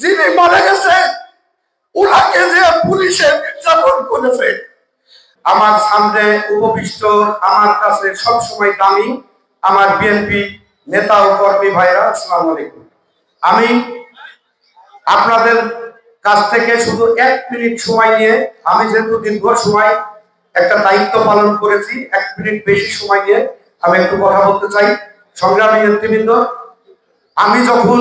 যিনি মারা গেছে, ওনাকে যে পুলিশে নির্যাতন করেছে। আমার সামনে উপবিষ্ট, আমার কাছে সবসময় দামি আমার বিএনপি নেতা ও কর্মী ভাইরা, আসসালামু আলাইকুম। আমি আপনাদের কাছ থেকে শুধু এক মিনিট সময় নিয়ে, আমি যেহেতু দীর্ঘ সময় একটা দায়িত্ব পালন করেছি, এক মিনিট বেশি সময় নিয়ে আমি একটু কথা বলতে চাই। সংগ্রামী নেতৃবৃন্দ, আমি যখন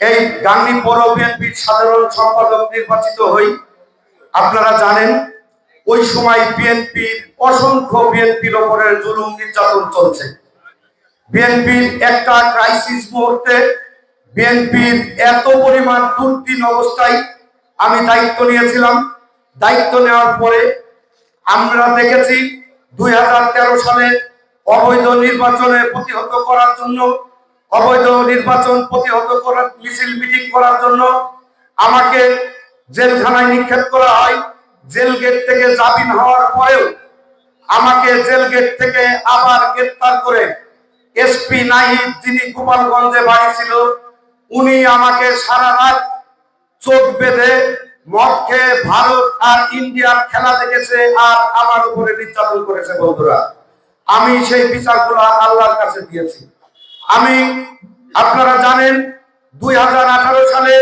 এই গান্ধী পৌর বিএনপির সাধারণ সম্পাদক নির্বাচিত হই, আপনারা জানেন, ওই সময় বিএনপির অসংখ্য বিএনপির ওপরে জুলুম নির্যাতন চলছে। বিএনপির একটা ক্রাইসিস মুহূর্তে বিএনপির এত পরিমাণ দুর্দিন অবস্থায় আমি দায়িত্ব নিয়েছিলাম। দায়িত্ব নেওয়ার পরে আমরা দেখেছি, দুই হাজার তেরো সালে অবৈধ নির্বাচনে প্রতিহত করার জন্য অবৈধ নির্বাচন প্রতিহত করার, মিছিল মিটিং করার জন্য আমাকে জেলখানায় নিক্ষেপ করা হয়। জেল গেট থেকে জামিন হওয়ার পরেও আমাকে জেল গেট থেকে আবার গ্রেপ্তার করে এসপি নাহিদ, যিনি গোপালগঞ্জে বাড়ি ছিল, উনি আমাকে সারা রাত চোখ বেঁধে মদ খেয়ে ভারত আর ইন্ডিয়ার খেলা দেখেছে আর আমার উপরে নির্যাতন করেছে বন্ধুরা। আমি সেই বিচারগুলো আল্লাহর কাছে দিয়েছি। আমি, আপনারা জানেন, দুই সালে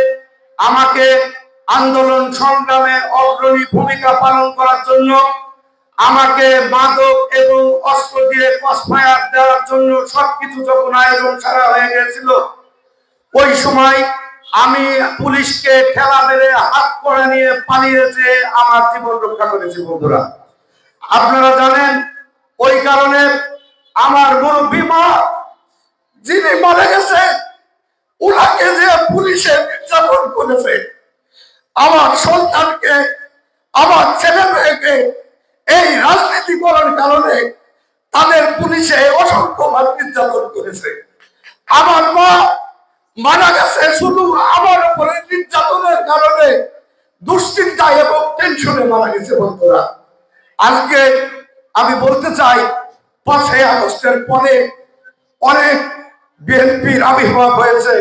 আমাকে আন্দোলন সংগ্রামে অগ্রণী ভূমিকা পালন করার জন্য আমাকে মাদক এবং অস্ত্র দিয়ে কসফায়ার দেওয়ার জন্য সবকিছু যখন আয়োজন সারা হয়ে গেছিল ওই সময় আমি পুলিশকে ঠেলা মেরে হাত করে নিয়ে পালিয়েছে আমার জীবন রক্ষা করেছি, বন্ধুরা। আপনারা জানেন, ওই কারণে আমার মুরব্বী মা যিনি মারা গেছে ওনাকে যে পুলিশে নির্যাতন করেছে আমার সন্তানকে, আমার ছেলে মেয়েকে এই রাজনীতি করার কারণে তাদের পুলিশে অসংখ্য বার নির্যাতন করেছে। আমার মা মারা গেছে শুধু আমার উপরে নির্যাতনের কারণে, দুশ্চিন্তা এবং টেনশনে মারা গেছে বন্ধুরা। আজকে আমি বলতে চাই, পাঁচই আগস্টের পরে অনেক বিএনপির আবির্ভাব হয়েছে।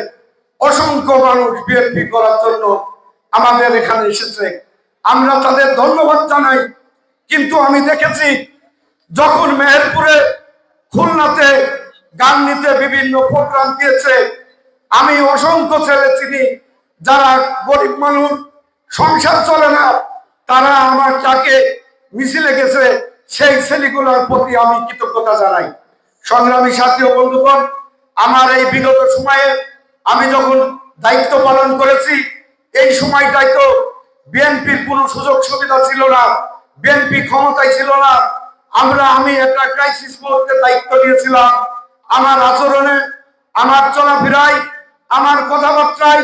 অসংখ্য মানুষ বিএনপি করার জন্য আমাদের এখানে এসেছে। আমরা তাদের ধন্যবাদ জানাই। কিন্তু আমি দেখেছি, যখন মেহেরপুরে খুলনাতে গান নিতে বিভিন্ন প্রোগ্রাম দিয়েছে, আমি অসংখ্য ছেলে চিনি, যারা গরিব মানুষ, সংসার চলে না, তারা আমার যাকে মিছিলে গেছে, সেই ছেলেগুলোর প্রতি আমি কৃতজ্ঞতা জানাই। সংগ্রামী সাথী ও বন্ধুগণ, আমার এই বিগত সময়ে আমি যখন দায়িত্ব পালন করেছি এই সময়টাই তো বিএনপির কোনো সুযোগ সুবিধা ছিল না, বিএনপি ক্ষমতায় ছিল না। আমরা, আমি একটা ক্রাইসিস মুহূর্তে দায়িত্ব নিয়েছিলাম। আমার আচরণে, আমার চলাফেরায়, আমার কথাবার্তায়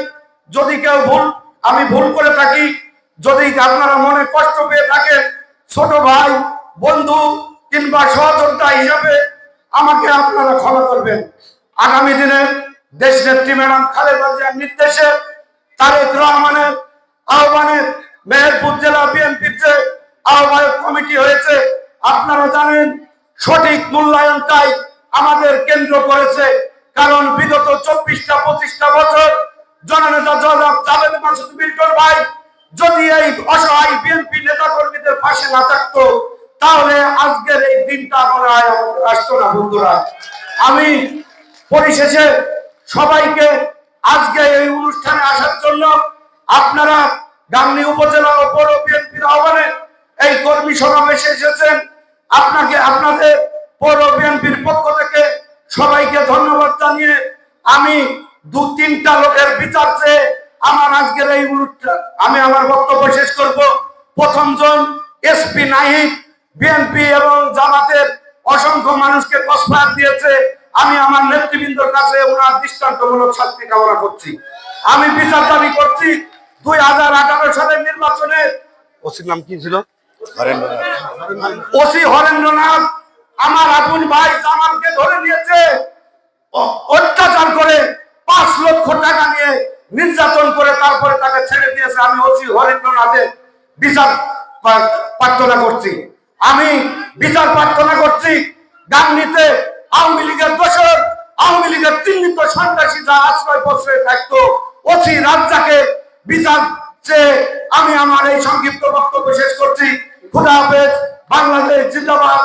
যদি কেউ ভুল, আমি ভুল করে থাকি। যদি আপনারা মনে কষ্ট পেয়ে থাকেন, ছোট ভাই, বন্ধু কিংবা সহযোগিতা হিসাবে আমাকে আপনারা ক্ষমা করবেন। আগামী দিনে দেশ নেত্রী ম্যাডাম খালেদা জিয়ার নির্দেশে তারেক রহমানের আহ্বানে মেহেরপুর জেলা বিএনপির যে আহ্বায়ক কমিটি হয়েছে, আপনারা জানেন, সঠিক মূল্যায়নটাই আমাদের কেন্দ্র করেছে, কারণ বিগত চব্বিশটা, পঁচিশটা বছর জননেতা জনাব মাসুদ বিল্টন ভাই যদি এই অসহায় বিএনপি নেতা কর্মীদের পাশে না থাকতো, তাহলে আজকের এই দিনটা মনে হয় আসতো না, বন্ধুরা। আমি পরিশেষে সবাইকে আজকে এই অনুষ্ঠানে আসার জন্য আপনারা গাংনী উপজেলা ও পৌর বিএনপির আহ্বানে এই কর্মী সমাবেশে এসেছেন। আপনাকে, আপনাদের পৌর বিএনপির পক্ষ থেকে সবাইকে ধন্যবাদ জানিয়ে আমি দু তিনটা লোকের বিচার চেয়ে আমার আজকের এই অনুষ্ঠান আমি আমার বক্তব্য শেষ করব। প্রথম জন এসপি নাহিদ, বিএনপি এবং জামাতের অসংখ্য মানুষকে কসফায়ার দিয়েছে। আমি আমার নেতৃবৃন্দর কাছে ওনার দৃষ্টান্তমূলক শাস্তি কামনা করছি। আমি বিচার দাবি করছি দুই হাজার আঠারো সালের নির্বাচনে ওসির নাম কি ছিল? ওসি হরেন্দ্রনাথ আমার আপন ভাই জামালকে ধরে নিয়েছে অত্যাচার করে পাঁচ লক্ষ টাকা নিয়ে নির্যাতন করে তারপরে তাকে ছেড়ে দিয়েছে। আমি ওসি হরেন্দ্রনাথের বিচার প্রার্থনা করছি। আমি বিচার প্রার্থনা করছি গাঙ্গিতে আওয়ামী লীগের দোষর, আওয়ামী লীগের চিহ্নিত সন্ত্রাসী যা আশ্রয় প্রশ্রয় থাকতো, ওসি রাজ্জাকে বিচার চেয়ে আমি আমার এই সংক্ষিপ্ত বক্তব্য শেষ করছি। খুদা বাংলাদেশ জিন্দাবাদ।